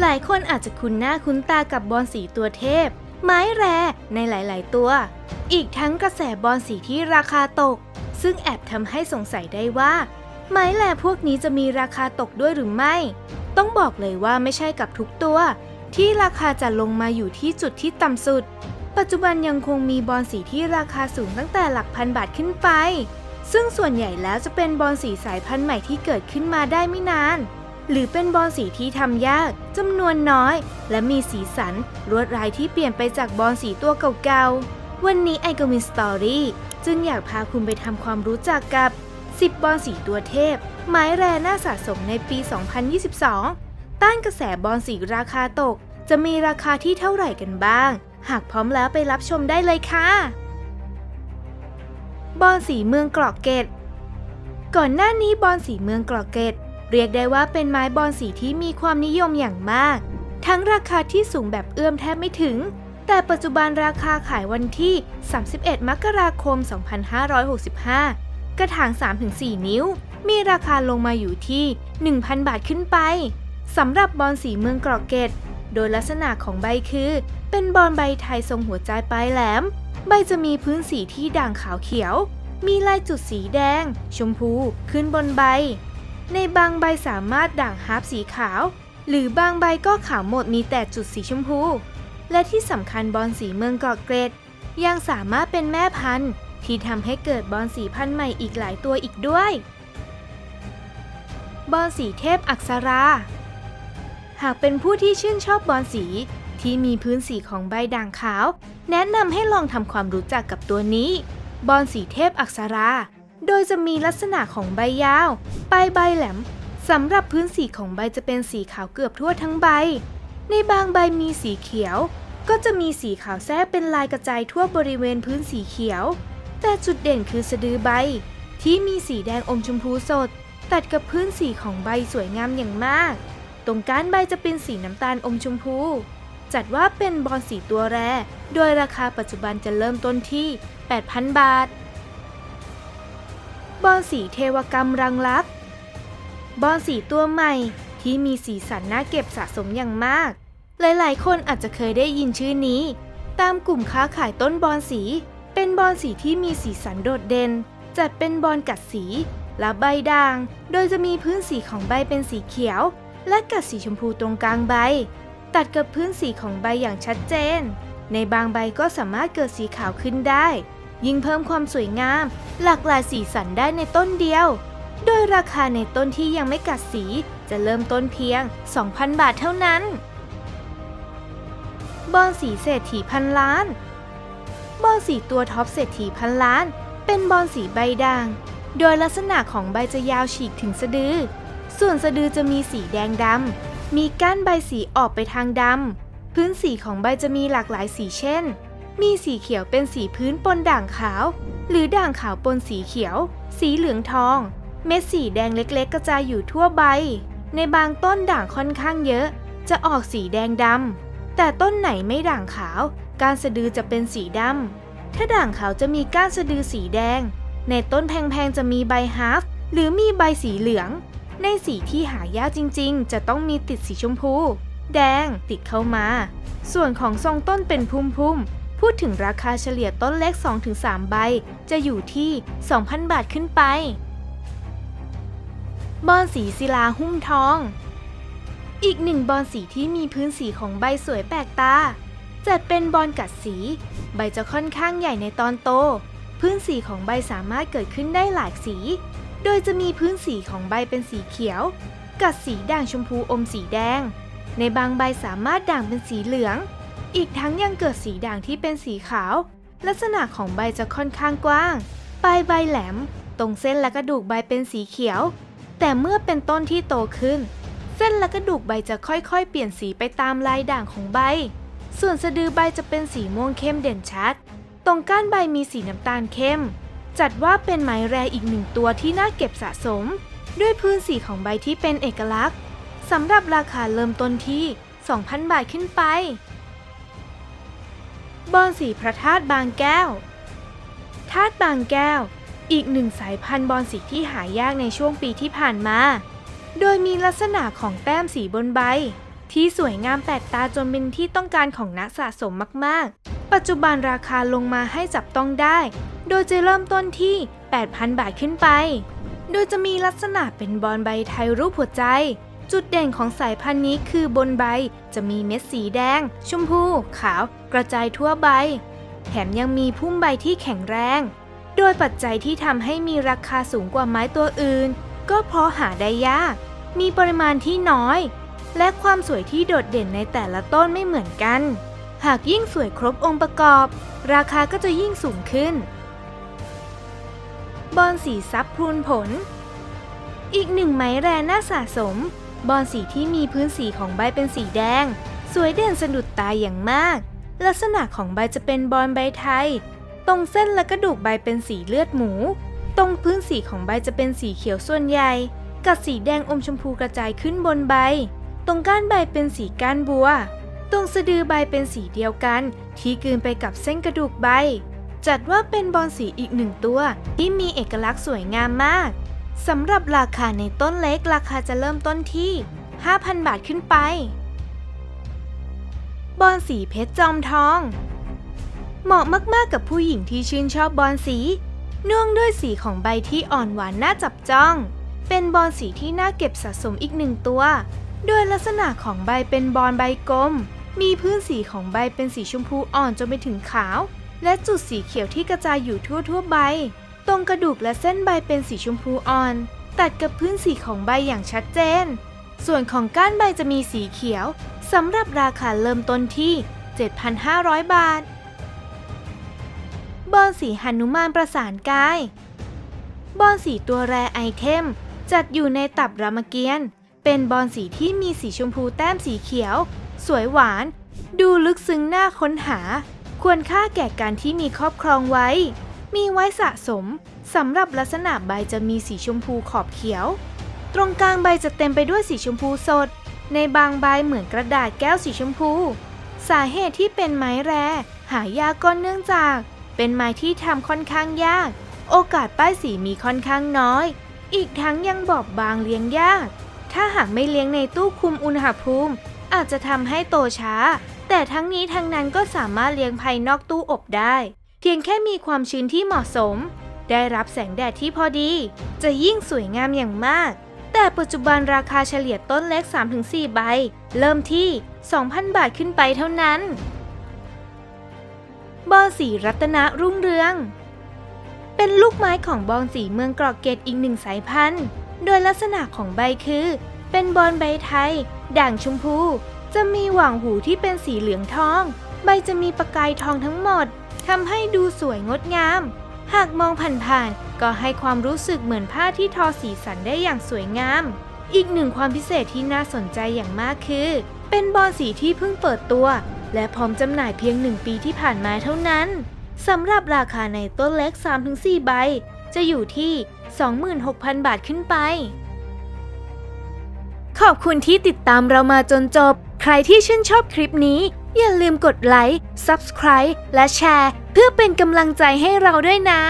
หลายคนอาจจะคุ้นหน้าคุ้นตากับบอลสีตัวเทพ ไม้แรในหลาย ๆ ตัว อีกทั้งกระแสบอลสีที่ราคาตก ซึ่งแอบทำให้สงสัยได้ว่า ไม้แรพวกนี้จะมีราคาตกด้วยหรือไม่ ต้องบอกเลยว่าไม่ใช่กับทุกตัว ที่ราคาจะลงมาอยู่ที่จุดที่ต่ำสุด ปัจจุบันยังคงมีบอลสีที่ราคาสูงตั้งแต่หลักพันบาทขึ้นไป ซึ่งส่วนใหญ่แล้วจะเป็นบอลสีสายพันธุ์ใหม่ที่เกิดขึ้นมาได้ไม่นาน หรือเป็นบอลสีที่ทำยากจำนวนน้อย และมีสีสันลวดลายที่เปลี่ยนไปจากบอลสีตัวเก่าๆ วันนี้ไอโก็มีสตอรี่จึงอยากพาคุณไปทำความรู้จักกับ 10 บอลสีตัวเทพ ไม้แรน่าสะสมในปี 2022 ต้านกระแสบอลสีราคาตก จะมีราคาที่เท่าไหร่กันบ้าง หากพร้อมแล้วไปรับชมได้เลยค่ะ บอลสีเมืองกรอกเกตก่อนหน้านี้บอลสีเมืองกรอกเกต เรียกได้ว่าเป็นไม้บอลสีที่มีความนิยมอย่างมาก ทั้งราคาที่สูงแบบเอื้อมแทบไม่ถึง แต่ปัจจุบันราคาขายวันที่ 31 มกราคม 2565 กระถาง 3-4 นิ้ว มีราคาลงมาอยู่ที่ 1,000 บาทขึ้นไปสำหรับบอลสีเมืองกรอกเกตโดยลักษณะของใบคือ เป็นบอลใบไทยทรงหัวใจปลายแหลม ใบจะมีพื้นสีที่ด่างขาวเขียว มีลายจุดสีแดง ชมพู ขึ้นบนใบ ในบางใบสามารถด่างฮาร์ปสีขาว หรือบางใบก็ขาวหมดมีแต่จุดสีชมพู และที่สำคัญบอลสีเมืองเกาะเกรดยังสามารถเป็นแม่พันธุ์ ที่ทำให้เกิดบอลสีพันธุ์ใหม่อีกหลายตัวอีกด้วย บอลสีเทพอักษรา หากเป็นผู้ที่ชื่นชอบบอลสีที่มีพื้นสีของใบด่างขาว แนะนำให้ลองทำความรู้จักกับตัวนี้ บอลสีเทพอักษรา โดยจะมีลักษณะของใบยาว ปลายใบแหลมสำหรับพื้นสีของใบจะเป็นสีขาวเกือบทั่วทั้งใบ ในบางใบมีสีเขียว ก็จะมีสีขาวแทรกเป็นลายกระจายทั่วบริเวณพื้นสีเขียว แต่จุดเด่นคือสะดือใบ ที่มีสีแดงอมชมพูสด ตัดกับพื้นสีของใบสวยงามอย่างมาก ตรงก้านใบจะเป็นสีน้ำตาลอมชมพู จัดว่าเป็นบอลสีตัวแรโดยราคาปัจจุบันจะเริ่มต้นที่ 8,000 บาท บอลสีเทวกรรมรังลักบอลสีตัวใหม่ที่มีสีสันน่าเก็บสะสมอย่างมาก หลายๆ คนอาจจะเคยได้ยินชื่อนี้ ตามกลุ่มค้าขายต้นบอลสี เป็นบอลสีที่มีสีสันโดดเด่น จัดเป็นบอลกัดสีและใบด่าง โดยจะมีพื้นสีของใบเป็นสีเขียว และกัดสีชมพูตรงกลางใบ ตัดกับพื้นสีของใบอย่างชัดเจน ในบางใบก็สามารถเกิดสีขาวขึ้นได้ ยิ่งเพิ่มความสวยงาม หลากหลายสีสันได้ในต้นเดียว โดยราคาในต้นที่ยังไม่กัดสีจะเริ่มต้นเพียง 2,000 บาทเท่านั้น บอลสีเศรษฐีพันล้าน บอลสีตัวท็อปเศรษฐีพันล้าน เป็นบอลสีใบด่าง โดยลักษณะของใบจะยาวฉีกถึงสะดือ ส่วนสะดือจะมีสีแดงดำ มีก้านใบสีออกไปทางดำ พื้นสีของใบจะมีหลากหลายสีเช่น มีสีเขียวเป็นสีพื้นปนด่างขาว หรือด่างขาวปนสีเขียว สีเหลืองทอง เม็ดสีแดงเล็กๆ กระจายอยู่ทั่วใบ ในบางต้นด่างค่อนข้างเยอะ จะออกสีแดงดำแต่ต้นไหนไม่ด่างขาว ก้านสะดือจะเป็นสีดำถ้าด่างขาวจะมีก้านสะดือสีแดง ในต้นแพงๆจะมีใบฮาร์ฟหรือมีใบสีเหลือง ในสีที่หายากจริง ๆ จะต้องมีติดสีชมพู แดงติดเข้ามา ส่วนของทรงต้นเป็นพุ่มๆ พูดถึงราคาเฉลี่ยต้นเล็ก 2-3 ใบ จะอยู่ที่ 2,000 บาทขึ้นไป บอลสีศิลาหุ้มทอง อีกหนึ่งบอลสีที่มีพื้นสีของใบสวยแปลกตา จัดเป็นบอลกัดสี ใบจะค่อนข้างใหญ่ในตอนโต พื้นสีของใบสามารถเกิดขึ้นได้หลายสี โดยจะมีพื้นสีของใบเป็นสีเขียว กัดสีด่างชมพูอมสีแดง ในบางใบสามารถด่างเป็นสีเหลือง อีกทั้งยังเกิดสีด่างที่เป็นสีขาว ลักษณะของใบจะค่อนข้างกว้าง ปลายใบแหลม ตรงเส้นและกระดูกใบเป็นสีเขียว แต่เมื่อเป็นต้นที่โตขึ้น เส้นและกระดูกใบจะค่อยๆ เปลี่ยนสีไปตามลายด่างของใบ ส่วนสะดือใบจะเป็นสีม่วงเข้มเด่นชัด ตรงก้านใบมีสีน้ำตาลเข้ม จัดว่าเป็นไม้แรอีกหนึ่งตัวที่น่าเก็บสะสม ด้วยพื้นสีของใบที่เป็นเอกลักษณ์สำหรับราคาเริ่มต้นที่ 2,000 บาทขึ้นไป บอลสีพระธาตุบางแก้ว ธาตุบางแก้ว อีกหนึ่งสายพันธุ์บอลสีที่หายากในช่วงปีที่ผ่านมา โดยมีลักษณะของแต้มสีบนใบ ที่สวยงามแปลกตาจนเป็นที่ต้องการของนักสะสมมาก ๆ ปัจจุบันราคาลงมาให้จับต้องได้ โดยจะเริ่มต้นที่ 8,000 บาทขึ้นไป โดยจะมีลักษณะเป็นบอลใบไทยรูปหัวใจจุดเด่นของสายพันธุ์นี้คือบนใบจะมีเม็ดสีแดง ชมพู ขาว กระจายทั่วใบ แถมยังมีพุ่มใบที่แข็งแรง โดยปัจจัยที่ทำให้มีราคาสูงกว่าไม้ตัวอื่น ก็เพราะหาได้ยาก มีปริมาณที่น้อย และความสวยที่โดดเด่นในแต่ละต้นไม่เหมือนกัน หากยิ่งสวยครบองค์ประกอบ ราคาก็จะยิ่งสูงขึ้น บอนสีซับพรูนผล อีกหนึ่งไม้แรน่าสะสม บอนสีที่มีพื้นสีของใบเป็นสีแดง สวยเด่นสะดุดตาอย่างมาก ลักษณะของใบจะเป็นบอนใบไทย ตรงเส้นและกระดูกใบเป็นสีเลือดหมู ตรงพื้นสีของใบจะเป็นสีเขียวส่วนใหญ่ กับสีแดงอมชมพูกระจายขึ้นบนใบ ตรงก้านใบเป็นสีก้านบัว ตรงสะดือใบเป็นสีเดียวกัน ที่กลืนไปกับเส้นกระดูกใบ จัดว่าเป็นบอนสีอีกหนึ่งตัว ที่มีเอกลักษณ์สวยงามมากสำหรับราคาในต้นเล็กราคาจะเริ่มต้นที่ 5,000 บาทขึ้นไป บอนสีเพชรจอมทอง เหมาะมากๆกับผู้หญิงที่ชื่นชอบบอนสีเนื่องด้วยสีของใบที่อ่อนหวานน่าจับจ้อง เป็นบอนสีที่น่าเก็บสะสมอีกหนึ่งตัวด้วยลักษณะของใบเป็นบอนใบกลม มีพื้นสีของใบเป็นสีชมพูอ่อนจนไปถึงขาว และจุดสีเขียวที่กระจายอยู่ทั่วทั่วๆใบ ตรงกระดูกและเส้นใบเป็นสีชมพูอ่อน ตัดกับพื้นสีของใบอย่างชัดเจน ส่วนของก้านใบจะมีสีเขียวสำหรับราคาเริ่มต้นที่ 7,500 บาท บอนสีหนุมานประสานกาย บอนสีตัวแรไอเทม จัดอยู่ในตับรามเกียรติ์เป็นบอนสีที่มีสีชมพูแต้มสีเขียว สวยหวาน ดูลึกซึ้งน่าค้นหา ควรค่าแก่การที่มีครอบครองไว้ มีไว้สะสมสำหรับลักษณะใบจะมีสีชมพูขอบเขียว ตรงกลางใบจะเต็มไปด้วยสีชมพูสด ในบางใบเหมือนกระดาษแก้วสีชมพู สาเหตุที่เป็นไม้แร่หายากก็เนื่องจาก เป็นไม้ที่ทำค่อนข้างยาก โอกาสป้ายสีมีค่อนข้างน้อย อีกทั้งยังบอบบางเลี้ยงยาก ถ้าหากไม่เลี้ยงในตู้คุมอุณหภูมิ อาจจะทำให้โตช้า แต่ทั้งนี้ทั้งนั้นก็สามารถเลี้ยงภายนอกตู้อบได้ เพียงแค่มีความชื้นที่เหมาะสม ได้รับแสงแดดที่พอดี จะยิ่งสวยงามอย่างมาก แต่ปัจจุบันราคาเฉลี่ยต้นเล็ก 3-4 ใบ เริ่มที่ 2,000 บาทขึ้นไปเท่านั้น บอนสีรัตนรุ่งเรือง เป็นลูกไม้ของบอนสีเมืองกรอกเกตอีกหนึ่งสายพันธุ์ โดยลักษณะของใบคือ เป็นบอนใบไทย ด่างชมพู จะมีหว่างหูที่เป็นสีเหลืองทอง ใบจะมีประกายทองทั้งหมดทำให้ดูสวยงดงาม หากมองผ่านๆก็ให้ความรู้สึกเหมือนผ้าที่ทอสีสันได้อย่างสวยงาม อีกหนึ่งความพิเศษที่น่าสนใจอย่างมากคือ เป็นบอลสีที่เพิ่งเปิดตัว และพร้อมจำหน่ายเพียงหนึ่งปีที่ผ่านมาเท่านั้นสำหรับราคาในต้นเล็ก 3-4 ใบ จะอยู่ที่ 26,000 บาทขึ้นไป ขอบคุณที่ติดตามเรามาจนจบ ใครที่ชื่นชอบคลิปนี้ อย่าลืมกดไลค์ Subscribe และแชร์ เพื่อเป็นกำลังใจให้เราด้วยนะ